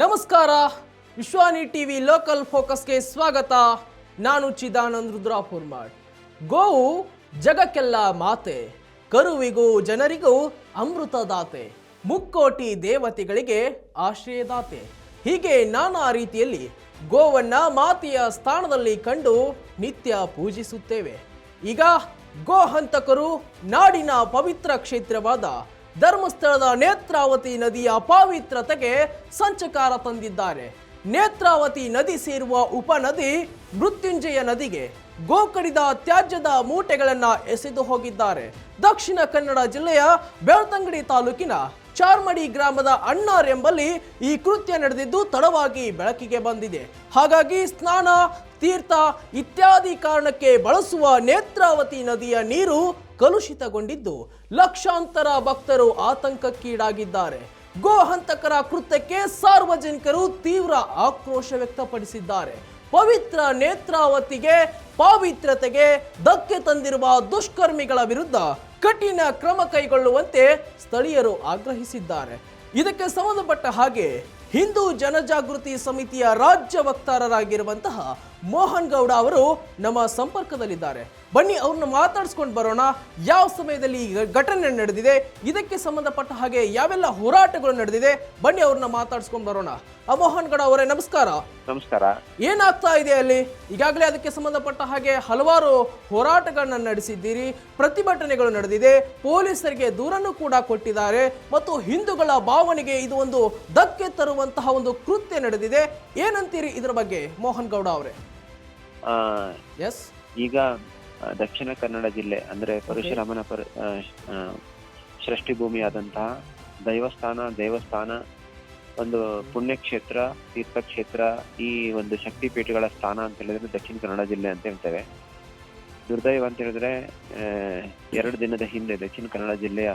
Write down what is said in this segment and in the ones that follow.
ನಮಸ್ಕಾರ. ವಿಶ್ವಾನಿ TV local ಫೋಕಸ್ಗೆ ಸ್ವಾಗತ. ನಾನು ಚಿದಾನಂದ್ ರುದ್ರಾಪುರ್ಮಾಡ್ ಗೋವು ಜಗಕ್ಕೆಲ್ಲ ಮಾತೆ. ಕರುವಿಗೂ ಜನರಿಗೂ ಅಮೃತದಾತೆ ಮುಕ್ಕೋಟಿ ದೇವತೆಗಳಿಗೆ ಆಶ್ರಯದಾತೆ ಹೀಗೆ ನಾನಾ ರೀತಿಯಲ್ಲಿ ಗೋವನ್ನ ಮಾತೆಯ ಸ್ಥಾನದಲ್ಲಿ ಕಂಡು ನಿತ್ಯ ಪೂಜಿಸುತ್ತೇವೆ. ಈಗ ಗೋಹಂತಕರು ನಾಡಿನ ಪವಿತ್ರ ಕ್ಷೇತ್ರವಾದ ಧರ್ಮಸ್ಥಳದ ನೇತ್ರಾವತಿ ನದಿಯ ಪಾವಿತ್ರತೆಗೆ ಸಂಚಕಾರ ತಂದಿದ್ದಾರೆ. ನೇತ್ರಾವತಿ ನದಿ ಸೇರುವ ಉಪನದಿ ಮೃತ್ಯುಂಜಯ ನದಿಗೆ ಗೋಕಡಿದ ತ್ಯಾಜ್ಯದ ಮೂಟೆಗಳನ್ನು ಎಸೆದು ಹೋಗಿದ್ದಾರೆ. ದಕ್ಷಿಣ ಕನ್ನಡ ಜಿಲ್ಲೆಯ ಬೆಳ್ತಂಗಡಿ ತಾಲೂಕಿನ ಚಾರ್ಮಡಿ ಗ್ರಾಮದ ಅಣ್ಣಾರ್ ಎಂಬಲ್ಲಿ ಈ ಕೃತ್ಯ ನಡೆದಿದ್ದು ತಡವಾಗಿ ಬೆಳಕಿಗೆ ಬಂದಿದೆ. ಹಾಗಾಗಿ ಸ್ನಾನ, ತೀರ್ಥ ಇತ್ಯಾದಿ ಕಾರಣಕ್ಕೆ ಬಳಸುವ ನೇತ್ರಾವತಿ ನದಿಯ ನೀರು ಕಲುಷಿತಗೊಂಡಿದ್ದು ಲಕ್ಷಾಂತರ ಭಕ್ತರು ಆತಂಕಕ್ಕೀಡಾಗಿದ್ದಾರೆ. ಗೋಹಂತಕರ ಕೃತ್ಯಕ್ಕೆ ಸಾರ್ವಜನಿಕರು ತೀವ್ರ ಆಕ್ರೋಶ ವ್ಯಕ್ತಪಡಿಸಿದ್ದಾರೆ. ಪವಿತ್ರ ನೇತ್ರಾವತಿಗೆ ಪಾವಿತ್ರತೆಗೆ ಧಕ್ಕೆ ತಂದಿರುವ ದುಷ್ಕರ್ಮಿಗಳ ವಿರುದ್ಧ ಕಠಿಣ ಕ್ರಮ ಕೈಗೊಳ್ಳುವಂತೆ ಸ್ಥಳೀಯರು ಆಗ್ರಹಿಸಿದ್ದಾರೆ. ಇದಕ್ಕೆ ಸಂಬಂಧಪಟ್ಟ ಹಾಗೆ ಹಿಂದೂ ಜನಜಾಗೃತಿ ಸಮಿತಿಯ ರಾಜ್ಯ ವಕ್ತಾರರಾಗಿರುವಂತಹ ಮೋಹನ್ ಗೌಡ ಅವರು ನಮ್ಮ ಸಂಪರ್ಕದಲ್ಲಿದ್ದಾರೆ. ಬನ್ನಿ ಅವ್ರನ್ನ ಮಾತಾಡಿಸ್ಕೊಂಡು ಬರೋಣ. ಯಾವ ಸಮಯದಲ್ಲಿ ಈ ಘಟನೆ ನಡೆದಿದೆ? ಇದಕ್ಕೆ ಸಂಬಂಧಪಟ್ಟ ಹಾಗೆ ಯಾವೆಲ್ಲ ಹೋರಾಟಗಳು ನಡೆದಿದೆ? ಬನ್ನಿ ಅವ್ರನ್ನ ಮಾತಾಡಿಸ್ಕೊಂಡು ಬರೋಣ. ಆ ಮೋಹನ್ ಗೌಡ ಅವರೇ ನಮಸ್ಕಾರ. ನಮಸ್ಕಾರ. ಏನಾಗ್ತಾ ಇದೆ ಅಲ್ಲಿ? ಈಗಾಗಲೇ ಅದಕ್ಕೆ ಸಂಬಂಧಪಟ್ಟ ಹಾಗೆ ಹಲವಾರು ಹೋರಾಟಗಳನ್ನ ನಡೆಸಿದ್ದೀರಿ. ಪ್ರತಿಭಟನೆಗಳು ನಡೆದಿದೆ. ಪೊಲೀಸರಿಗೆ ದೂರನ್ನು ಕೂಡ ಕೊಟ್ಟಿದ್ದಾರೆ. ಮತ್ತು ಹಿಂದೂಗಳ ಭಾವನೆಗೆ ಇದು ಒಂದು ಧಕ್ಕೆ ತರುವಂತಹ ಒಂದು ಕೃತ್ಯ ನಡೆದಿದೆ. ಏನಂತೀರಿ ಇದರ ಬಗ್ಗೆ ಮೋಹನ್ ಗೌಡ ಅವರೇ? ಆ, ಎಸ್ ಈಗ ಆ, ದಕ್ಷಿಣ ಕನ್ನಡ ಜಿಲ್ಲೆ ಅಂದ್ರೆ ಪರಶುರಾಮನ ಪರ ಆ, ಆ, ಸೃಷ್ಟಿ ಭೂಮಿಯಾದಂತಹ ದೈವಸ್ಥಾನ ದೇವಸ್ಥಾನ ಒಂದು ಪುಣ್ಯಕ್ಷೇತ್ರ ತೀರ್ಥಕ್ಷೇತ್ರ ಈ ಒಂದು ಶಕ್ತಿಪೀಠಗಳ ಸ್ಥಾನ ಅಂತ ಹೇಳಿದ್ರೆ ದಕ್ಷಿಣ ಕನ್ನಡ ಜಿಲ್ಲೆ ಅಂತ ಹೇಳ್ತೇವೆ. ದುರ್ದೈವ ಅಂತ ಹೇಳಿದ್ರೆ ಆ, ಎರಡು ದಿನದ ಹಿಂದೆ ದಕ್ಷಿಣ ಕನ್ನಡ ಜಿಲ್ಲೆಯ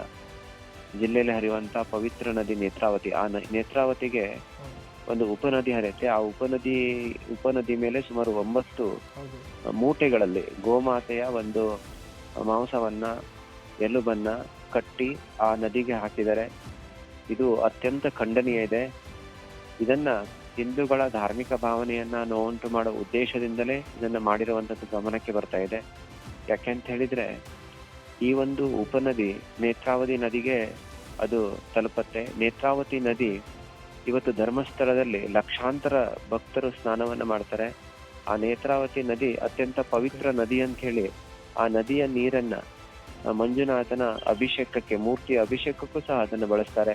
ಜಿಲ್ಲೆಯಲ್ಲಿ ಹರಿಯುವಂತಹ ಪವಿತ್ರ ನದಿ ನೇತ್ರಾವತಿ. ಆ ನ- ನೇತ್ರಾವತಿಗೆ ಒಂದು ಉಪನದಿ ಹರಿಯುತ್ತೆ ಆ ಉಪನದಿ ಉಪನದಿ ಮೇಲೆ ಸುಮಾರು ಒಂಬತ್ತು ಮೂಟೆಗಳಲ್ಲಿ ಗೋಮಾತೆಯ ಒಂದು ಮಾಂಸವನ್ನ ಎಲುಬನ್ನ ಕಟ್ಟಿ ಆ ನದಿಗೆ ಹಾಕಿದರೆ ಇದು ಅತ್ಯಂತ ಖಂಡನೀಯ ಇದೆ. ಇದನ್ನ ಹಿಂದೂಗಳ ಧಾರ್ಮಿಕ ಭಾವನೆಯನ್ನ ನೋವುಂಟು ಮಾಡುವ ಉದ್ದೇಶದಿಂದಲೇ ಇದನ್ನ ಮಾಡಿರುವಂತದ್ದು ಗಮನಕ್ಕೆ ಬರ್ತಾ ಇದೆ. ಯಾಕೆಂತ ಹೇಳಿದ್ರೆ ಈ ಒಂದು ಉಪನದಿ ನೇತ್ರಾವತಿ ನದಿಗೆ ಅದು ತಲುಪತ್ತೆ. ನೇತ್ರಾವತಿ ನದಿ ಇವತ್ತು ಧರ್ಮಸ್ಥಳದಲ್ಲಿ ಲಕ್ಷಾಂತರ ಭಕ್ತರು ಸ್ನಾನವನ್ನ ಮಾಡ್ತಾರೆ. ಆ ನೇತ್ರಾವತಿ ನದಿ ಅತ್ಯಂತ ಪವಿತ್ರ ನದಿ ಅಂತ ಹೇಳಿ ಆ ನದಿಯ ನೀರನ್ನ ಮಂಜುನಾಥನ ಅಭಿಷೇಕಕ್ಕೆ, ಮೂರ್ತಿ ಅಭಿಷೇಕಕ್ಕೂ ಸಹ ಅದನ್ನು ಬಳಸ್ತಾರೆ.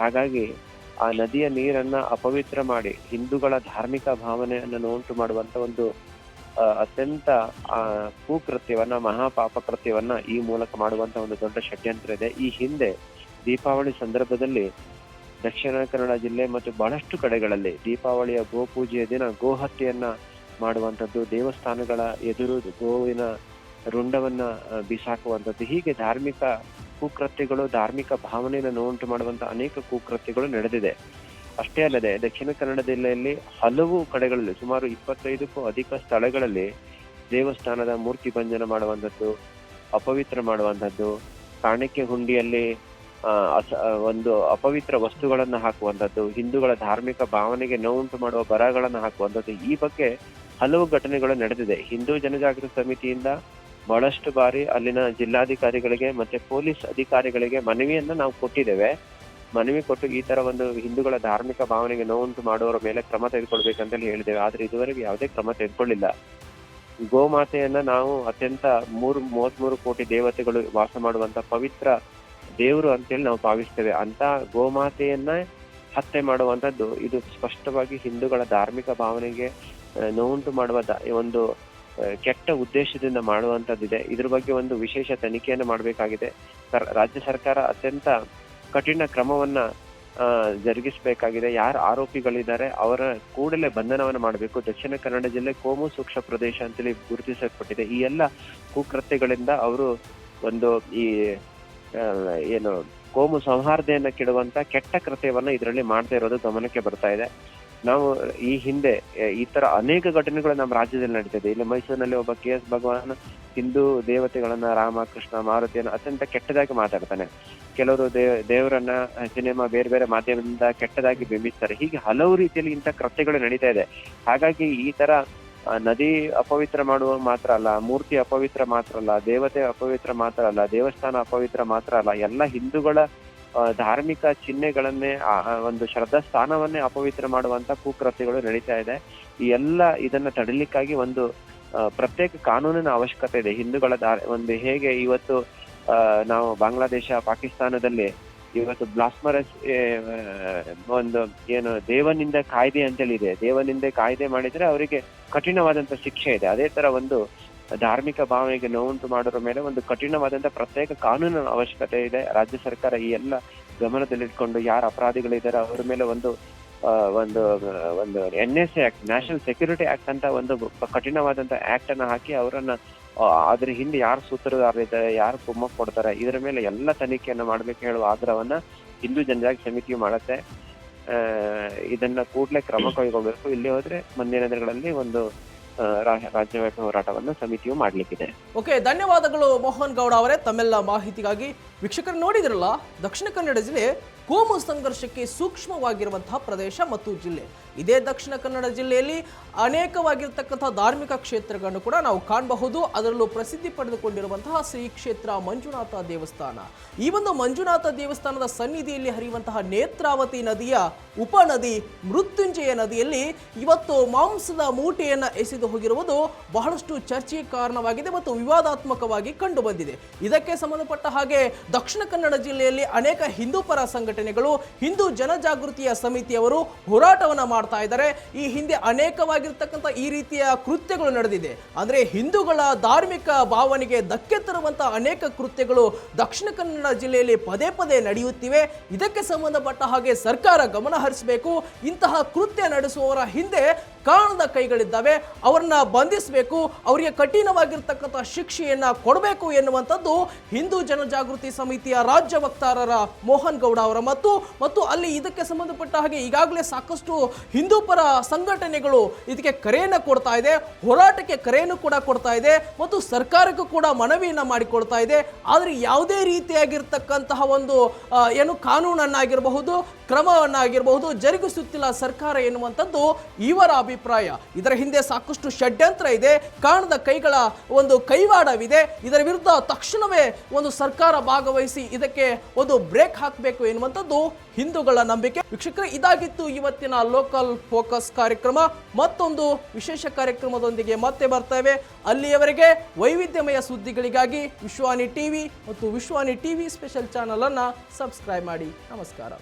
ಹಾಗಾಗಿ ಆ ನದಿಯ ನೀರನ್ನ ಅಪವಿತ್ರ ಮಾಡಿ ಹಿಂದೂಗಳ ಧಾರ್ಮಿಕ ಭಾವನೆಯನ್ನು ನೋಂಟು ಮಾಡುವಂತ ಒಂದು ಅತ್ಯಂತ, ಆ, ಕುಕೃತ್ಯವನ್ನ ಮಹಾಪಾಪ ಕೃತ್ಯವನ್ನ ಈ ಮೂಲಕ ಮಾಡುವಂತ ಒಂದು ದೊಡ್ಡ ಷಡ್ಯಂತ್ರ ಇದೆ. ಈ ಹಿಂದೆ ದೀಪಾವಳಿ ಸಂದರ್ಭದಲ್ಲಿ ದಕ್ಷಿಣ ಕನ್ನಡ ಜಿಲ್ಲೆ ಮತ್ತು ಬಹಳಷ್ಟು ಕಡೆಗಳಲ್ಲಿ ದೀಪಾವಳಿಯ ಗೋಪೂಜೆಯ ದಿನ, ಗೋಹತ್ಯೆಯನ್ನ ಮಾಡುವಂಥದ್ದು, ದೇವಸ್ಥಾನಗಳ ಎದುರು ಗೋವಿನ ರುಂಡವನ್ನ ಬಿಸಾಕುವಂಥದ್ದು. ಹೀಗೆ ಧಾರ್ಮಿಕ ಕುಕೃತ್ಯಗಳು, ಧಾರ್ಮಿಕ ಭಾವನೆಯನ್ನು ನೋವುಂಟು ಮಾಡುವಂತ ಅನೇಕ ಕುಕೃತ್ಯಗಳು ನಡೆದಿದೆ. ಅಷ್ಟೇ ಅಲ್ಲದೆ ದಕ್ಷಿಣ ಕನ್ನಡ ಜಿಲ್ಲೆಯಲ್ಲಿ ಹಲವು ಕಡೆಗಳಲ್ಲಿ, ಸುಮಾರು ಇಪ್ಪತ್ತೈದಕ್ಕೂ ಅಧಿಕ ಸ್ಥಳಗಳಲ್ಲಿ ದೇವಸ್ಥಾನದ ಮೂರ್ತಿ ಭಂಜನ ಮಾಡುವಂಥದ್ದು, ಅಪವಿತ್ರ ಮಾಡುವಂಥದ್ದು, ಕಾಣಿಕೆ ಹುಂಡಿಯಲ್ಲಿ ಒಂದು ಅಪವಿತ್ರ ವಸ್ತುಗಳನ್ನು ಹಾಕುವಂಥದ್ದು, ಹಿಂದೂಗಳ ಧಾರ್ಮಿಕ ಭಾವನೆಗೆ ನೋವುಂಟು ಮಾಡುವ ಬರಗಳನ್ನು ಹಾಕುವಂಥದ್ದು, ಈ ಬಗ್ಗೆ ಹಲವು ಘಟನೆಗಳು ನಡೆದಿದೆ. ಹಿಂದೂ ಜನಜಾಗೃತಿ ಸಮಿತಿಯಿಂದ ಬಹಳಷ್ಟು ಬಾರಿ ಅಲ್ಲಿನ ಜಿಲ್ಲಾಧಿಕಾರಿಗಳಿಗೆ ಮತ್ತೆ ಪೊಲೀಸ್ ಅಧಿಕಾರಿಗಳಿಗೆ ಮನವಿಯನ್ನ ನಾವು ಕೊಟ್ಟಿದ್ದೇವೆ. ಮನವಿ ಕೊಟ್ಟು ಈ ತರ ಒಂದು ಹಿಂದೂಗಳ ಧಾರ್ಮಿಕ ಭಾವನೆಗೆ ನೋವುಂಟು ಮಾಡುವವರ ಮೇಲೆ ಕ್ರಮ ತೆಗೆದುಕೊಳ್ಬೇಕಂತೇಳಿ ಹೇಳಿದ್ದೇವೆ. ಆದ್ರೆ ಇದುವರೆಗೆ ಯಾವುದೇ ಕ್ರಮ ತೆಗೆದುಕೊಳ್ಳಿಲ್ಲ. ಗೋಮಾತೆಯನ್ನ ನಾವು ಅತ್ಯಂತ ಮೂರು, ಮೂವತ್ಮೂರು ಕೋಟಿ ದೇವತೆಗಳು ವಾಸ ಮಾಡುವಂತ ಪವಿತ್ರ ದೇವರು ಅಂತೇಳಿ ನಾವು ಭಾವಿಸ್ತೇವೆ. ಅಂತ ಗೋಮಾತೆಯನ್ನ ಹತ್ಯೆ ಮಾಡುವಂತದ್ದು ಇದು ಸ್ಪಷ್ಟವಾಗಿ ಹಿಂದೂಗಳ ಧಾರ್ಮಿಕ ಭಾವನೆಗೆ ನೋವುಂಟು ಮಾಡುವ ಒಂದು ಕೆಟ್ಟ ಉದ್ದೇಶದಿಂದ ಮಾಡುವಂತದ್ದಿದೆ ಇದ್ರ ಬಗ್ಗೆ ಒಂದು ವಿಶೇಷ ತನಿಖೆಯನ್ನು ಮಾಡಬೇಕಾಗಿದೆ. ರಾಜ್ಯ ಸರ್ಕಾರ ಅತ್ಯಂತ ಕಠಿಣ ಕ್ರಮವನ್ನ ಜರುಗಿಸಬೇಕಾಗಿದೆ. ಯಾರು ಆರೋಪಿಗಳಿದ್ದಾರೆ, ಅವರ ಕೂಡಲೇ ಬಂಧನವನ್ನು ಮಾಡಬೇಕು. ದಕ್ಷಿಣ ಕನ್ನಡ ಜಿಲ್ಲೆ ಕೋಮು ಸೂಕ್ಷ್ಮ ಪ್ರದೇಶ ಅಂತೇಳಿ ಗುರುತಿಸಲ್ಪಟ್ಟಿದೆ. ಈ ಎಲ್ಲ ಕುಕೃತ್ಯಗಳಿಂದ ಅವರು ಒಂದು ಈ ಏನು, ಕೋಮು ಸೌಹಾರ್ದೆಯನ್ನ ಕೆಡುವಂತ ಕೆಟ್ಟ ಕೃತ್ಯವನ್ನ ಇದರಲ್ಲಿ ಮಾಡ್ತಾ ಇರೋದು ಗಮನಕ್ಕೆ ಬರ್ತಾ ಇದೆ. ನಾವು ಈ ಹಿಂದೆ ಈ ತರ ಅನೇಕ ಘಟನೆಗಳು ನಮ್ಮ ರಾಜ್ಯದಲ್ಲಿ ನಡೀತಿದೆ. ಇಲ್ಲಿ ಮೈಸೂರಿನಲ್ಲಿ ಒಬ್ಬ ಕೆ ಎಸ್ ಭಗವಾನ್ ಹಿಂದೂ ದೇವತೆಗಳನ್ನ ರಾಮ, ಕೃಷ್ಣ, ಮಾರುತಿಯನ್ನು ಅತ್ಯಂತ ಕೆಟ್ಟದಾಗಿ ಮಾತಾಡ್ತಾನೆ. ಕೆಲವರು ದೇವ್ ದೇವರನ್ನ ಸಿನಿಮಾ ಬೇರೆ ಬೇರೆ ಮಾಧ್ಯಮದಿಂದ ಕೆಟ್ಟದಾಗಿ ಬಿಂಬಿಸ್ತಾರೆ. ಹೀಗೆ ಹಲವು ರೀತಿಯಲ್ಲಿ ಇಂಥ ಕೃತ್ಯಗಳು ನಡೀತಾ ಇದೆ. ಹಾಗಾಗಿ ಈ ತರ ನದಿ ಅಪವಿತ್ರ ಮಾಡುವ ಮಾತ್ರ ಅಲ್ಲ, ಮೂರ್ತಿ ಅಪವಿತ್ರ ಮಾತ್ರ ಅಲ್ಲ, ದೇವತೆ ಅಪವಿತ್ರ ಮಾತ್ರ ಅಲ್ಲ, ದೇವಸ್ಥಾನ ಅಪವಿತ್ರ ಮಾತ್ರ ಅಲ್ಲ, ಎಲ್ಲ ಹಿಂದೂಗಳ ಧಾರ್ಮಿಕ ಚಿಹ್ನೆಗಳನ್ನೇ ಒಂದು ಶ್ರದ್ಧಾ ಸ್ಥಾನವನ್ನೇ ಅಪವಿತ್ರ ಮಾಡುವಂತ ಕುಕೃತ್ಯಗಳು ನಡೀತಾ ಇದೆ. ಈ ಎಲ್ಲ ಇದನ್ನ ತಡಿಲಿಕ್ಕಾಗಿ ಒಂದು ಪ್ರತ್ಯೇಕ ಕಾನೂನಿನ ಅವಶ್ಯಕತೆ ಇದೆ. ಹಿಂದೂಗಳ ಒಂದು ಹೇಗೆ ಇವತ್ತು ನಾವು ಬಾಂಗ್ಲಾದೇಶ, ಪಾಕಿಸ್ತಾನದಲ್ಲಿ ಇವತ್ತು ಬ್ಲಾಸ್ಮರಸ್ ಒಂದು ಏನು ದೇವನಿಂದ ಕಾಯ್ದೆ ಅಂತೇಳಿ ಇದೆ ದೇವನಿಂದ ಕಾಯ್ದೆ ಮಾಡಿದ್ರೆ ಅವರಿಗೆ ಕಠಿಣವಾದಂತ ಶಿಕ್ಷೆ ಇದೆ. ಅದೇ ತರ ಒಂದು ಧಾರ್ಮಿಕ ಭಾವನೆಗೆ ನೋವುಂಟು ಮಾಡೋದ್ರ ಮೇಲೆ ಒಂದು ಕಠಿಣವಾದಂತ ಪ್ರತ್ಯೇಕ ಕಾನೂನಿನ ಅವಶ್ಯಕತೆ ಇದೆ. ರಾಜ್ಯ ಸರ್ಕಾರ ಈ ಎಲ್ಲ ಗಮನದಲ್ಲಿಟ್ಕೊಂಡು ಯಾರು ಅಪರಾಧಿಗಳಿದ್ದಾರೆ ಅವರ ಮೇಲೆ ಒಂದು ಒಂದು ಒಂದು N S act national security act ಅಂತ ಒಂದು ಕಠಿಣವಾದಂತ ಆಕ್ಟ್ ಅನ್ನ ಹಾಕಿ ಅವರನ್ನ ಅದ್ರ ಹಿಂದೆ ಯಾರು ಸೂತ್ರದಾರರಿದ್ದಾರೆ ಯಾರು ಕುಮ್ಮಕ್ ಕೊಡ್ತಾರೆ, ಇದರ ಮೇಲೆ ಎಲ್ಲ ತನಿಖೆಯನ್ನು ಮಾಡ್ಬೇಕು ಹೇಳುವ ಆಗ್ರಹವನ್ನ ಹಿಂದೂ ಜನಜಾಗೃತಿ ಸಮಿತಿಯು ಮಾಡುತ್ತೆ. ಇದನ್ನ ಕೂಡಲೇ ಕ್ರಮ ಕೈಗೊಳ್ಬೇಕು. ಇಲ್ಲಿ ಹೋದ್ರೆ ಮುಂದಿನ ದಿನಗಳಲ್ಲಿ ಒಂದು ರಾಜ್ಯವ್ಯಾಪಿ ಹೋರಾಟವನ್ನು ಸಮಿತಿಯು ಮಾಡ್ಲಿಕ್ಕಿದೆ. ಓಕೆ ಧನ್ಯವಾದಗಳು ಮೋಹನ್ ಗೌಡ ಅವರೇ ತಮ್ಮೆಲ್ಲ ಮಾಹಿತಿಗಾಗಿ. ವೀಕ್ಷಕರು ನೋಡಿದ್ರಲ್ಲ ದಕ್ಷಿಣ ಕನ್ನಡ ಜಿಲ್ಲೆ ಕೋಮು ಸಂಘರ್ಷಕ್ಕೆ ಸೂಕ್ಷ್ಮವಾಗಿರುವಂತಹ ಪ್ರದೇಶ ಮತ್ತು ಜಿಲ್ಲೆ. ಇದೇ ದಕ್ಷಿಣ ಕನ್ನಡ ಜಿಲ್ಲೆಯಲ್ಲಿ ಅನೇಕವಾಗಿರ್ತಕ್ಕಂಥ ಧಾರ್ಮಿಕ ಕ್ಷೇತ್ರಗಳನ್ನು ಕೂಡ ನಾವು ಕಾಣಬಹುದು. ಅದರಲ್ಲೂ ಪ್ರಸಿದ್ಧಿ ಪಡೆದುಕೊಂಡಿರುವಂತಹ ಶ್ರೀ ಕ್ಷೇತ್ರ ಮಂಜುನಾಥ ದೇವಸ್ಥಾನ. ಈ ಒಂದು ಮಂಜುನಾಥ ದೇವಸ್ಥಾನದ ಸನ್ನಿಧಿಯಲ್ಲಿ ಹರಿಯುವಂತಹ ನೇತ್ರಾವತಿ ನದಿಯ ಉಪನದಿ ಮೃತ್ಯುಂಜಯ ನದಿಯಲ್ಲಿ ಇವತ್ತು ಮಾಂಸದ ಮೂಟೆಯನ್ನು ಎಸೆದು ಹೋಗಿರುವುದು ಬಹಳಷ್ಟು ಚರ್ಚೆಗೆ ಕಾರಣವಾಗಿದೆ ಮತ್ತು ವಿವಾದಾತ್ಮಕವಾಗಿ ಕಂಡುಬಂದಿದೆ. ಇದಕ್ಕೆ ಸಂಬಂಧಪಟ್ಟ ಹಾಗೆ ದಕ್ಷಿಣ ಕನ್ನಡ ಜಿಲ್ಲೆಯಲ್ಲಿ ಅನೇಕ ಹಿಂದೂ ಪರ ಸಂಘಟನೆಗಳು, ಹಿಂದೂ ಜನಜಾಗೃತಿಯ ಸಮಿತಿಯವರು ಹೋರಾಟವನ್ನ ಮಾಡ್ತಾ ಇದ್ದಾರೆ. ಈ ಹಿಂದೆ ಅನೇಕವಾಗಿರ್ತಕ್ಕಂಥ ಈ ರೀತಿಯ ಕೃತ್ಯಗಳು ನಡೆದಿದೆ. ಅಂದ್ರೆ ಹಿಂದೂಗಳ ಧಾರ್ಮಿಕ ಭಾವನೆಗೆ ಧಕ್ಕೆ ತರುವಂತಹ ಅನೇಕ ಕೃತ್ಯಗಳು ದಕ್ಷಿಣ ಕನ್ನಡ ಜಿಲ್ಲೆಯಲ್ಲಿ ಪದೇ ಪದೇ ನಡೆಯುತ್ತಿವೆ. ಇದಕ್ಕೆ ಸಂಬಂಧಪಟ್ಟ ಹಾಗೆ ಸರ್ಕಾರ ಗಮನ ಹರಿಸಬೇಕು. ಇಂತಹ ಕೃತ್ಯ ನಡೆಸುವವರ ಹಿಂದೆ ಕಾಣದ ಕೈಗಳಿದ್ದಾವೆ. ಅವರನ್ನ ಬಂಧಿಸಬೇಕು. ಅವರಿಗೆ ಕಠಿಣವಾಗಿರ್ತಕ್ಕಂಥ ಶಿಕ್ಷೆಯನ್ನ ಕೊಡಬೇಕು ಎನ್ನುವಂಥದ್ದು ಹಿಂದೂ ಜನಜಾಗೃತಿ ಸಮಿತಿಯ ರಾಜ್ಯ ವಕ್ತಾರರ ಮೋಹನ್ ಗೌಡ ಅವರ ಮತ್ತು ಮತ್ತು ಅಲ್ಲಿ ಇದಕ್ಕೆ ಸಂಬಂಧಪಟ್ಟ ಹಾಗೆ ಈಗಾಗಲೇ ಸಾಕಷ್ಟು ಹಿಂದೂ ಪರ ಸಂಘಟನೆಗಳು ಇದಕ್ಕೆ ಕರೆಯನ್ನು ಕೊಡ್ತಾ ಇದೆ, ಹೋರಾಟಕ್ಕೆ ಕರೆಯನ್ನು ಕೂಡ ಕೊಡ್ತಾ ಇದೆ ಮತ್ತು ಸರ್ಕಾರಕ್ಕೂ ಕೂಡ ಮನವಿಯನ್ನು ಮಾಡಿಕೊಡ್ತಾ ಇದೆ. ಆದರೆ ಯಾವುದೇ ರೀತಿಯಾಗಿರ್ತಕ್ಕಂತಹ ಒಂದು ಏನು ಕಾನೂನನ್ನಾಗಿರಬಹುದು ಕ್ರಮವನ್ನಾಗಿರಬಹುದು, ಜರುಗಿಸುತ್ತಿಲ್ಲ ಸರ್ಕಾರ ಎನ್ನುವಂಥದ್ದು ಇವರ ಅಭಿಪ್ರಾಯ. ಇದರ ಹಿಂದೆ ಸಾಕಷ್ಟು ಷಡ್ಯಂತ್ರ ಇದೆ, ಕಾಣದ ಕೈಗಳ ಒಂದು ಕೈವಾಡವಿದೆ, ಇದರ ವಿರುದ್ಧ ತಕ್ಷಣವೇ ಒಂದು ಸರ್ಕಾರ ಭಾಗವಹಿಸಿ ಇದಕ್ಕೆ ಒಂದು ಬ್ರೇಕ್ ಹಾಕಬೇಕು ಎನ್ನುವಂಥದ್ದು ಹಿಂದೂಗಳ ನಂಬಿಕೆ. ವೀಕ್ಷಕರೇ, ಇದಾಗಿತ್ತು ಇವತ್ತಿನ ಲೋಕಲ್ ಫೋಕಸ್ ಕಾರ್ಯಕ್ರಮ. ಮತ್ತೊಂದು ವಿಶೇಷ ಕಾರ್ಯಕ್ರಮದೊಂದಿಗೆ ಮತ್ತೆ ಬರ್ತೇವೆ ಅಲ್ಲಿಯವರೆಗೆ ವೈವಿಧ್ಯಮಯ ಸುದ್ದಿಗಳಿಗಾಗಿ ವಿಶ್ವಾನಿ ಟಿವಿ ಮತ್ತು ವಿಶ್ವಾನಿ ಟಿವಿ ಸ್ಪೆಷಲ್ ಚಾನಲ್ ಅನ್ನ ಸಬ್ಸ್ಕ್ರೈಬ್ ಮಾಡಿ. ನಮಸ್ಕಾರ.